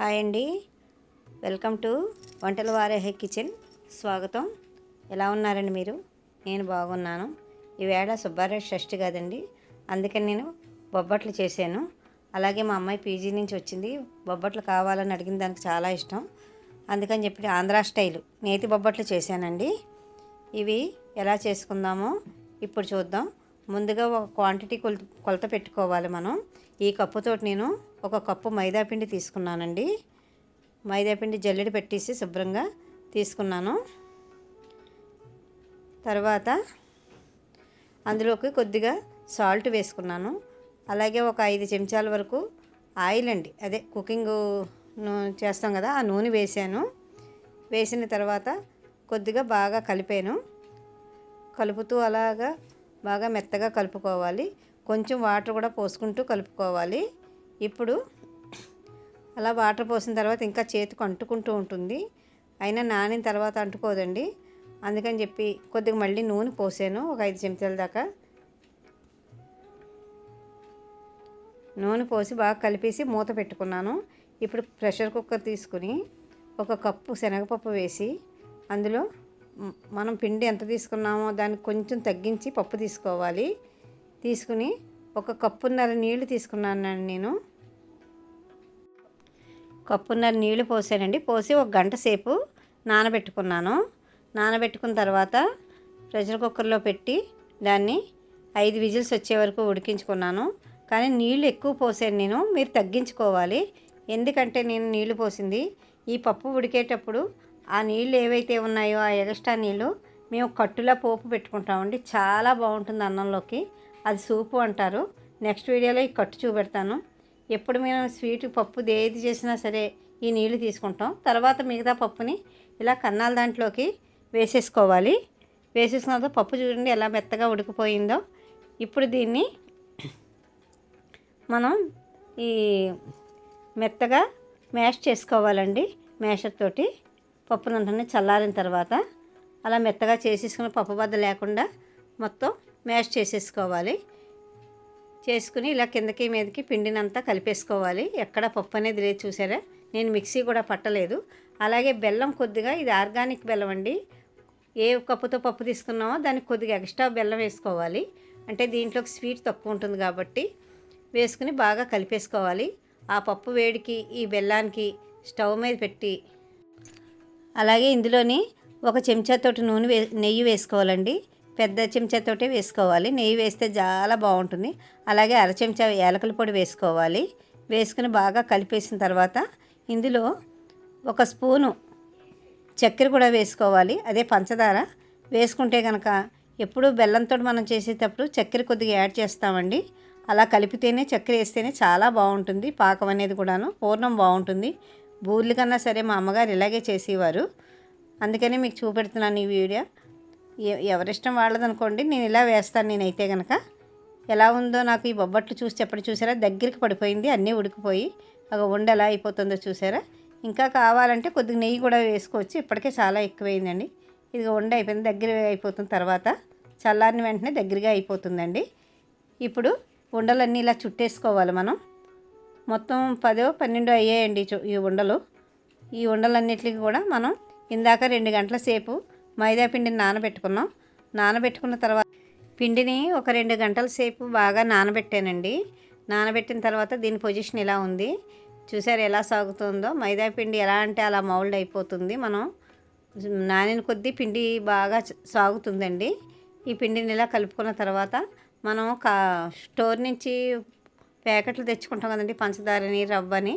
Hi అండి. Welcome to వంటల వారే కిచెన్. స్వాగతం. ఎలా ఉన్నారండి మీరు? నేను బాగున్నాను. ఈవేళ సుబ్బారెడ్డి షష్ఠి కాదండి. అందుకని నేను బొబ్బట్లు చేశాను. అలాగే మా అమ్మాయి పీజీ నుంచి వచ్చింది. బొబ్బట్లు కావాలని అడిగిన దానికి చాలా ఇష్టం. అందుకని చెప్పి ఆంధ్రా స్టైల్ నేతి బొబ్బట్లు చేశానండి. ఇవి ఎలా చేసుకుందామో ఇప్పుడు చూద్దాం. ముందుగా ఒక క్వాంటిటీ కొల కొలత పెట్టుకోవాలి మనం. ఈ కప్పుతోటి నేను ఒక కప్పు మైదాపిండి తీసుకున్నానండి. మైదాపిండి జల్లెడి పెట్టేసి శుభ్రంగా తీసుకున్నాను. తర్వాత అందులోకి కొద్దిగా సాల్ట్ వేసుకున్నాను. అలాగే ఒక ఐదు చెంచాల వరకు ఆయిల్ అండి. అదే కుకింగ్ చేస్తాం కదా ఆ నూనె వేసాను. వేసిన తర్వాత కొద్దిగా బాగా కలిపాను. కలుపుతూ అలాగా బాగా మెత్తగా కలుపుకోవాలి. కొంచెం వాటర్ కూడా పోసుకుంటూ కలుపుకోవాలి. ఇప్పుడు అలా వాటర్ పోసిన తర్వాత ఇంకా చేతికి అంటుకుంటూ ఉంటుంది. అయినా నానిన తర్వాత అంటుకోదండి. అందుకని చెప్పి కొద్దిగా మళ్ళీ నూనె పోసాను. ఒక ఐదు చెంచాల దాకా. నూనె పోసి బాగా కలిపేసి మూత పెట్టుకున్నాను. ఇప్పుడు ప్రెషర్ కుక్కర్ తీసుకుని ఒక కప్పు శనగపప్పు వేసి అందులో మనం పిండి ఎంత తీసుకున్నామో దానికి కొంచెం తగ్గించి పప్పు తీసుకోవాలి. తీసుకుని ఒక కప్పున్నర నీళ్ళు తీసుకున్నానండి నేను. కప్పున్నర నీళ్ళు పోసానండి. పోసి ఒక గంట సేపు నానబెట్టుకున్నాను. నానబెట్టుకున్న తర్వాత ప్రెషర్ కుక్కర్లో పెట్టి దాన్ని ఐదు విజిల్స్ వచ్చే వరకు ఉడికించుకున్నాను. కానీ నీళ్ళు ఎక్కువ పోసాను నేను. మీరు తగ్గించుకోవాలి. ఎందుకంటే నేను నీళ్ళు పోసింది. ఈ పప్పు ఉడికేటప్పుడు ఆ నీళ్ళు ఏవైతే ఉన్నాయో ఆ ఎగస్ట్రా నీళ్ళు మేము కట్టులా పోపు పెట్టుకుంటామండి. చాలా బాగుంటుంది అన్నంలోకి. అది సూపు అంటారు. నెక్స్ట్ వీడియోలో ఈ కట్టు చూపెడతాను. ఎప్పుడు మేము స్వీట్ పప్పు ఏది చేసినా సరే ఈ నీళ్ళు తీసుకుంటాం. తర్వాత మిగతా పప్పుని ఇలా కన్నాల దాంట్లోకి వేసేసుకోవాలి. వేసేసిన తర్వాత పప్పు చూడండి ఎలా మెత్తగా ఉడికిపోయిందో. ఇప్పుడు దీన్ని మనం ఈ మెత్తగా మ్యాష్ చేసుకోవాలండి. మ్యాషర్ తోటి పప్పునంతా చల్లారిన తర్వాత అలా మెత్తగా చేసేసుకుని పప్పు బద్ద లేకుండా మొత్తం మ్యాష్ చేసేసుకోవాలి. చేసుకుని ఇలా కిందకి మీదకి పిండినంతా కలిపేసుకోవాలి. ఎక్కడ పప్పు అనేది లేదు చూసారా? నేను మిక్సీ కూడా పట్టలేదు. అలాగే బెల్లం కొద్దిగా ఇది ఆర్గానిక్ బెల్లం అండి. ఏ కప్పుతో పప్పు తీసుకున్నామో దానికి కొద్దిగా ఎక్స్ట్రా బెల్లం వేసుకోవాలి. అంటే దీంట్లోకి స్వీట్ తక్కువ ఉంటుంది కాబట్టి వేసుకుని బాగా కలిపేసుకోవాలి. ఆ పప్పు వేడికి ఈ బెల్లానికి స్టవ్ మీద పెట్టి అలాగే ఇందులోని ఒక చెంచాతోటి నూనె వే నెయ్యి వేసుకోవాలండి. పెద్ద చెంచాతోటే వేసుకోవాలి. నెయ్యి వేస్తే చాలా బాగుంటుంది. అలాగే అర చెంచా ఏలకల పొడి వేసుకోవాలి. వేసుకుని బాగా కలిపేసిన తర్వాత ఇందులో ఒక స్పూను చక్కెర కూడా వేసుకోవాలి. అదే పంచదార. వేసుకుంటే కనుక ఎప్పుడు బెల్లంతో మనం చేసేటప్పుడు చక్కెర కొద్దిగా యాడ్ చేస్తామండి. అలా కలిపితేనే చక్కెర వేస్తేనే చాలా బాగుంటుంది. పాకం అనేది కూడాను పూర్ణం బాగుంటుంది. బూర్లు కన్నా సరే మా అమ్మగారు ఇలాగే చేసేవారు. అందుకని మీకు చూపెడుతున్నాను ఈ వీడియో. ఎ- ఎవరిష్టం వాళ్ళదనుకోండి నేను ఇలా వేస్తాను నేనైతే కనుక ఎలా ఉందో నాకు ఈ బొబ్బట్లు చూసి చెప్పడం చూసారా? దగ్గరికి పడిపోయింది అన్నీ ఉడికిపోయి. ఒక ఉండ ఎలా అయిపోతుందో చూసారా? ఇంకా కావాలంటే కొద్దిగా నెయ్యి కూడా వేసుకోవచ్చు ఇప్పటికే చాలా ఎక్కువైందండి. ఇది ఉండి అయిపోయింది దగ్గర అయిపోతుంది తర్వాత చల్లారిన వెంటనే దగ్గరగా అయిపోతుందండి. ఇప్పుడు ఉండలన్నీ ఇలా చుట్టేసుకోవాలి మనం. మొత్తం పదో పన్నెండో అయ్యాయండి ఈ ఉండలు. ఈ ఉండలన్నిటికి కూడా మనం ఇందాక రెండు గంటల సేపు మైదా పిండిని నానబెట్టుకున్నాం. నానబెట్టుకున్న తర్వాత పిండిని ఒక రెండు గంటల సేపు బాగా నానబెట్టానండి. నానబెట్టిన తర్వాత దీని పొజిషన్ ఇలా ఉంది. చూసారు ఎలా సాగుతుందో. మైదా పిండి ఎలా అంటే అలా మౌల్డ్ అయిపోతుంది. మనం నానిన కొద్దీ పిండి బాగా సాగుతుందండి. ఈ పిండిని ఇలా కలుపుకున్న తర్వాత మనం కా స్టోర్ నుంచి ప్యాకెట్లు తెచ్చుకుంటాం కదండి పంచదారని రవ్వని.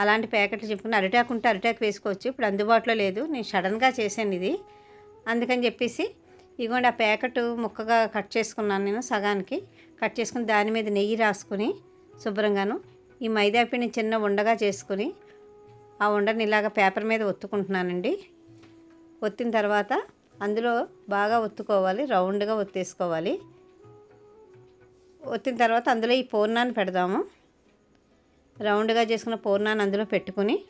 అలాంటి ప్యాకెట్లు చెప్పుకుని అరిటాకు ఉంటే అరిటాకు వేసుకోవచ్చు. ఇప్పుడు అందుబాటులో లేదు నేను సడన్గా చేశాను ఇది. అందుకని చెప్పేసి ఇదిగోండి ఆ ప్యాకెట్ ముక్కగా కట్ చేసుకున్నాను నేను సగానికి. కట్ చేసుకుని దాని మీద నెయ్యి రాసుకుని శుభ్రంగాను ఈ మైదా పిండిని చిన్న ఉండగా చేసుకుని ఆ ఉండని ఇలాగ పేపర్ మీద ఒత్తుకుంటున్నానండి. ఒత్తిన తర్వాత అందులో బాగా ఒత్తుకోవాలి రౌండ్గా ఒత్తేసుకోవాలి. ఒత్తిన తర్వాత అందులో ఈ పూర్ణాన్ని పెడదాము. రౌండ్గా చేసుకున్న పూర్ణాన్ని అందులో పెట్టుకుని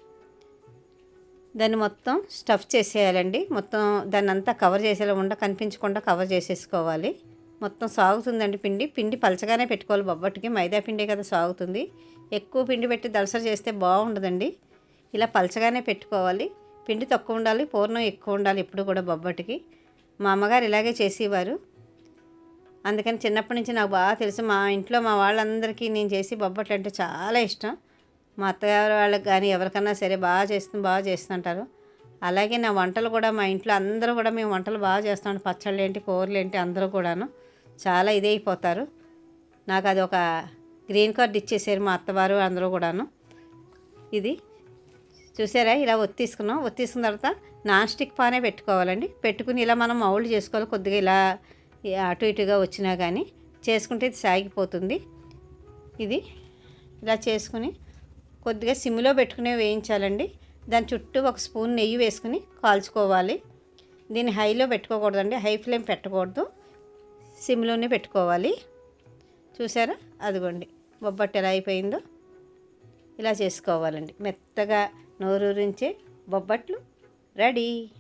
దాన్ని మొత్తం స్టఫ్ చేసేయాలండి. మొత్తం దాన్ని అంతా కవర్ చేసేలా ఉండ కనిపించకుండా కవర్ చేసేసుకోవాలి. మొత్తం సాగుతుందండి పిండి. పిండి పలచగానే పెట్టుకోవాలి బొబ్బట్టుకి. మైదా పిండి కదా సాగుతుంది. ఎక్కువ పిండి పెట్టి దలసరి చేస్తే బాగుండదండి. ఇలా పలచగానే పెట్టుకోవాలి. పిండి తక్కువ ఉండాలి పూర్ణం ఎక్కువ ఉండాలి ఎప్పుడు కూడా బొబ్బట్టుకి. మా అమ్మగారు ఇలాగే చేసేవారు. అందుకని చిన్నప్పటి నుంచి నాకు బాగా తెలుసు. మా ఇంట్లో మా వాళ్ళందరికీ నేను చేసి బొబ్బట్లు అంటే చాలా ఇష్టం. మా అత్తగారు వాళ్ళకి కానీ ఎవరికన్నా సరే బాగా చేస్తుంది బాగా చేస్తుంటారు. అలాగే నా వంటలు కూడా మా ఇంట్లో అందరూ కూడా మేము వంటలు బాగా చేస్తాం పచ్చళ్ళు ఏంటి కూరలు ఏంటి అందరూ కూడాను. చాలా ఇదే అయిపోతారు. నాకు అది ఒక గ్రీన్ కార్డ్ ఇచ్చేసారు మా అత్తవారు అందరూ కూడాను. ఇది చూసారా? ఇలా ఒత్తిసుకున్నాం. ఒత్తిసుకున్న తర్వాత నాన్ స్టిక్ పానే పెట్టుకోవాలండి. పెట్టుకుని ఇలా మనం మౌల్డ్ చేసుకోవాలి. కొద్దిగా ఇలా అటు ఇటుగా వచ్చినా కానీ చేసుకుంటే ఇది సాగిపోతుంది. ఇది ఇలా చేసుకుని కొద్దిగా సిమ్లో పెట్టుకునే వేయించాలండి. దాని చుట్టూ ఒక స్పూన్ నెయ్యి వేసుకుని కాల్చుకోవాలి. దీన్ని హైలో పెట్టుకోకూడదండి. హై ఫ్లేమ్ పెట్టకూడదు. సిమ్లోనే పెట్టుకోవాలి. చూసారా? అదిగోండి. బొబ్బట్టు ఎలా అయిపోయిందో ఇలా చేసుకోవాలండి. మెత్తగా నోరూరించే బొబ్బట్లు రెడీ.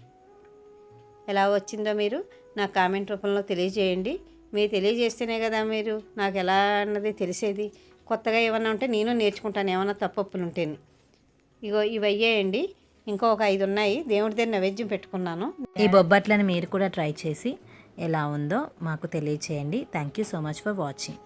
ఎలా వచ్చిందో మీరు నా కామెంట్ రూపంలో తెలియజేయండి. మీరు తెలియజేస్తేనే కదా మీరు నాకు ఎలా అన్నది తెలిసేది. కొత్తగా ఏమన్నా ఉంటే నేను నేర్చుకుంటాను ఏమన్నా తప్పప్పులు ఉంటేనే. ఇగో ఇవి అయ్యాయండి ఇంకో ఒక ఐదు ఉన్నాయి. దేవుడి దగ్గర నైవేద్యం పెట్టుకున్నాను. ఈ బొబ్బట్లను మీరు కూడా ట్రై చేసి ఎలా ఉందో మాకు తెలియచేయండి. Thank you so much for watching